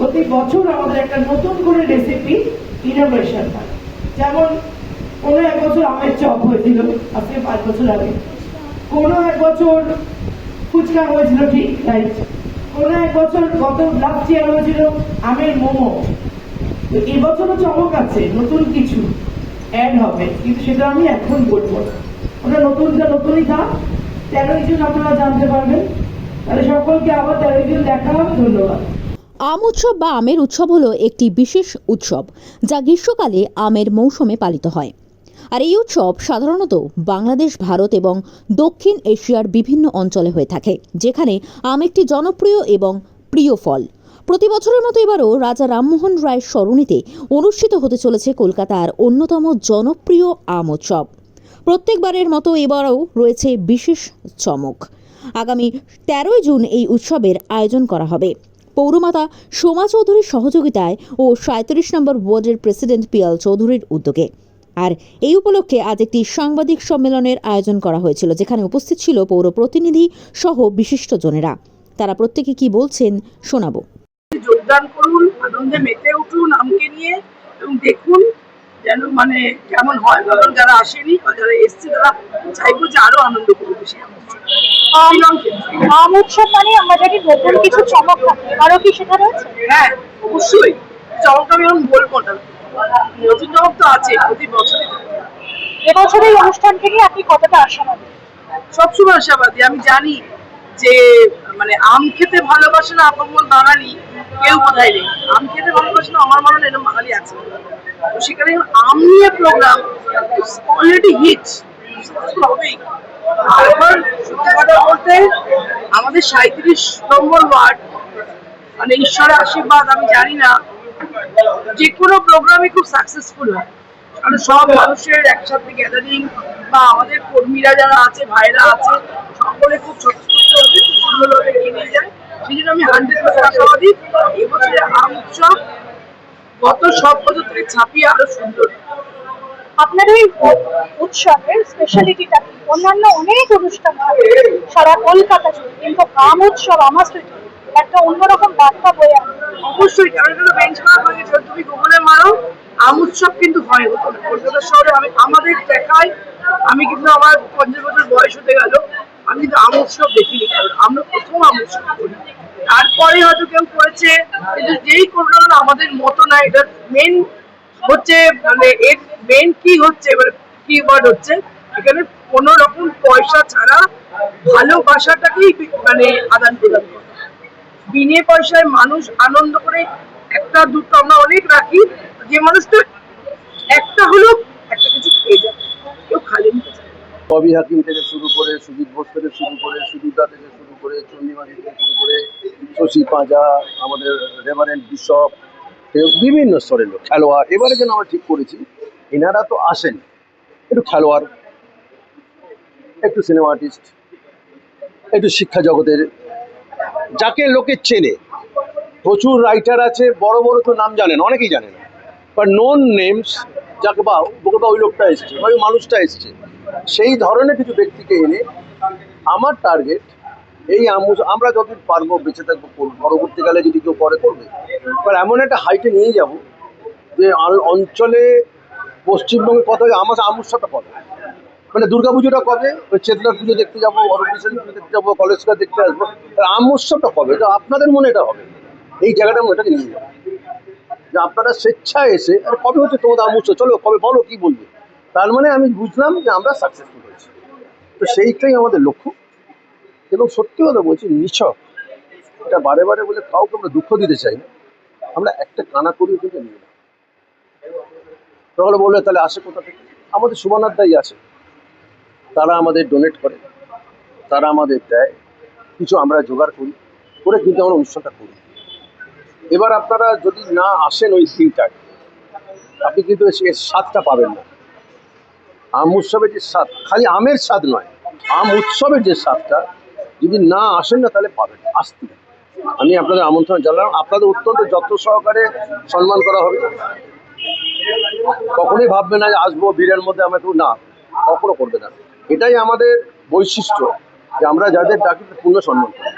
প্রতি বছর আমাদের একটা নতুন করে রেসিপি ইনোভেশন হয়। যেমন, কোনো এক বছর আমের চপ হয়েছিল, আজকে পাঁচ বছর আগে। কোনো এক বছর ফুচকা হয়েছিল, ঠিক রাইট কোনো এক বছর গত লাস্ট ইয়ার হয়েছিল আমের মোমো। তো এবছরও চমক আছে, নতুন কিছু অ্যাড হবে, কিন্তু সেটা আমি এখন বলব না। ওটা নতুনটা নতুনই থাক তেরোই জুন আপনারা জানতে পারবেন। তাহলে সকলকে আবার তেরোই জুন দেখা হবে, ধন্যবাদ। আম উৎসব বা আমের উৎসব হলো একটি বিশেষ উৎসব, যা গ্রীষ্মকালে আমের মৌসুমে পালিত হয়। আর এই উৎসব সাধারণত বাংলাদেশ, ভারত এবং দক্ষিণ এশিয়ার বিভিন্ন অঞ্চলে হয়ে থাকে, যেখানে আম একটি জনপ্রিয় এবং প্রিয় ফল। প্রতি বছরের মতো এবারও রাজা রামমোহন রায়ের স্মরণীতে অনুষ্ঠিত হতে চলেছে কলকাতার অন্যতম জনপ্রিয় আম উৎসব। প্রত্যেকবারের মতো এবারও রয়েছে বিশেষ চমক। আগামী তেরোই জুন এই উৎসবের আয়োজন করা হবে। পৌরমাতা সোমা চৌধুরীর সহযোগিতায় ও সাঁত্রিশ নম্বর ওয়ার্ডের প্রেসিডেন্ট পিয়াল চৌধুরীর উদ্যোগে। আর এই উপলক্ষে আজ একটি সাংবাদিক সম্মেলনের আয়োজন করা হয়েছিল, যেখানে উপস্থিত ছিল পৌর প্রতিনিধি সহ বিশিষ্টজনেরা। তারা প্রত্যেকে কি বলছেন শোনাবো। যোগদান করুন, আনন্দে মেতে উঠুন আমকে নিয়ে এবং দেখুন যেন মানে কেমন হয়। যারা আসেনি যারা এসছে, তারা চাইব যে আরও আনন্দ ক্ষেত্রে। আম উৎসব মানে জানি নতুন কিছু চমক থাকে। আরও কি সেটা রয়েছে? হ্যাঁ অবশ্যই। চমকটা আমি এখন বলব না। নতুন চমক তো আছে প্রতি বছরই। এবছর এই অনুষ্ঠানকে নিয়ে আপনি কতটা আশাবাদী? সবসময় আশাবাদী। আমি জানি যে মানে আম খেতে ভালোবাসে না আপন বাঙালি কেউ কোথায় নেই। আম খেতে ভালোবাসে না আমার মনে হয় এরকম বাঙালি আছে। তো সেখানে আম নিয়ে প্রোগ্রাম অলরেডি হিট তারপর আমাদের সাঁত্রিশ নম্বর ওয়ার্ড মানে ঈশ্বরের আশীর্বাদ, আমি জানি না, যে কোনো প্রোগ্রামই খুব সাকসেসফুল হয়। কারণ সব মানুষের একসাথে গ্যাদারিং বা আমাদের কর্মীরা যারা আছে ভাইরা আছে, সকলে খুব স্বতঃস্ফূর্ত হবে খুব সুন্দরভাবে যায়। সেই জন্য আমি হান্ড্রেড পার্সেন্ট আশাবাদী এবছরের আম উৎসব গত সব বছর থেকে ছাপিয়ে আরও সুন্দর। আপনার ওই উৎসবের স্পেশালিটিটা অন্যান্য অনেক অনুষ্ঠান হয় সারা কলকাতা জুড়ে। কিন্তু আম উৎসব আমার একটা অন্যরকম বার্তা বয়ে আনে। অবশ্যই, কারণ গেছে তুমি গুগলে মারো, আম উৎসব কিন্তু হয়। হতো না কলকাতা শহরে আমি আমাদের দেখায় আমি কিন্তু আমার পঞ্চাশ বছর বয়স হতে গেল। আমি কিন্তু আম উৎসব দেখিনি, কারণ আমরা প্রথম আম উৎসব করি। তারপরে হয়তো কেউ করেছে, কিন্তু যেই করল আমাদের মতো না। এটা মেন হচ্ছে মানে এর মেন কি হচ্ছে মানে কি ওয়ার্ড হচ্ছে, এখানে কোনো রকম পয়সা ছাড়া ভালোবাসাটাকেই মানে আদান প্রদান করে। বিনে পয়সায় মানুষ আনন্দ করে একটা, দুটো, আমরা অনেক রাখি, যে মানুষটা একটা হলেও একটা কিছু খেয়ে যাবে, কেউ খালি চায় হাকিম থেকে শুরু করে, সুজিত বোস থেকে শুরু করে, সুদীপদা থেকে শুরু করে চন্ডিমাদি থেকে শুরু করে, শশী পাঁজা, আমাদের রেভারেন্ট বিশপ বিভিন্ন স্তরের লোক, খেলোয়াড়। এবারে যেন আমরা ঠিক করেছি এনারা তো আসেন। একটু খেলোয়াড়, একটু সিনেমা আর্টিস্ট একটু শিক্ষা জগতের, যাকে লোকে চেনে। প্রচুর রাইটার আছে, বড় বড় তো নাম জানেন, অনেকেই জানেন। বাট নোন নেমস যাকে বা বা ওই লোকটা এসছে, বা ওই মানুষটা এসছে। সেই ধরনের কিছু ব্যক্তিকে এনে, আমার টার্গেট এই আমু- আমরা যতদিন পারব বেঁচে থাকব, করব। পরবর্তীকালে যদি কেউ করে, করবে। এবার এমন একটা হাইটে নিয়ে যাব যে অঞ্চলে পশ্চিমবঙ্গে কত আমার আমুর সাথে কবে মানে দুর্গা পুজোটা কবে? ওই চেতনার পুজো দেখতে যাব দেখতে যাব কলেজটা দেখতে আসব। আম কবে? তো আপনাদের মনে এটা হবে। এই জায়গাটা আমি এটাকে নিয়ে যাব। যে আপনারা স্বেচ্ছায় এসে, আর কবে হচ্ছে তোমাদের আম চলো, কবে বলো, কি বলবে? তার মানে আমি বুঝলাম যে আমরা সাকসেসফুল হয়েছি। তো সেইটাই আমাদের লক্ষ্য। এবং সত্যি কথা বলছি, নিছক। এটা বারে বারে বলে কাউকে আমরা দুঃখ দিতে চাই না। আমরা একটা কানা করিয়ে কিন্তু নিয়ে না তাহলে বললে, তাহলে আসে কোথা থেকে? আমাদের দায়ী আছে। তারা আমাদের ডোনেট করে। তারা আমাদের দেয়। কিছু আমরা জোগাড় করি। করে কিন্তু আমরা অনুষ্ঠানটা করি। এবার আপনারা যদি না আসেন ওই দিনটায়, আপনি কিন্তু এর স্বাদটা পাবেন না। আম উৎসবের যে স্বাদ, খালি আমের স্বাদ নয়, আম উৎসবের যে স্বাদটা যদি না আসেন না, তাহলে পাবেন আসতে আমি আপনাদের আমন্ত্রণ জানালাম। আপনাদের অত্যন্ত যত্ন সহকারে সম্মান করা হবে। কখনোই ভাববে না যে আসব, ভিড়ের মধ্যে আমরা একটু না। কখনো করবে না। এটাই আমাদের বৈশিষ্ট্য যে আমরা যাদের ডাকি পূর্ণ সম্মান করি।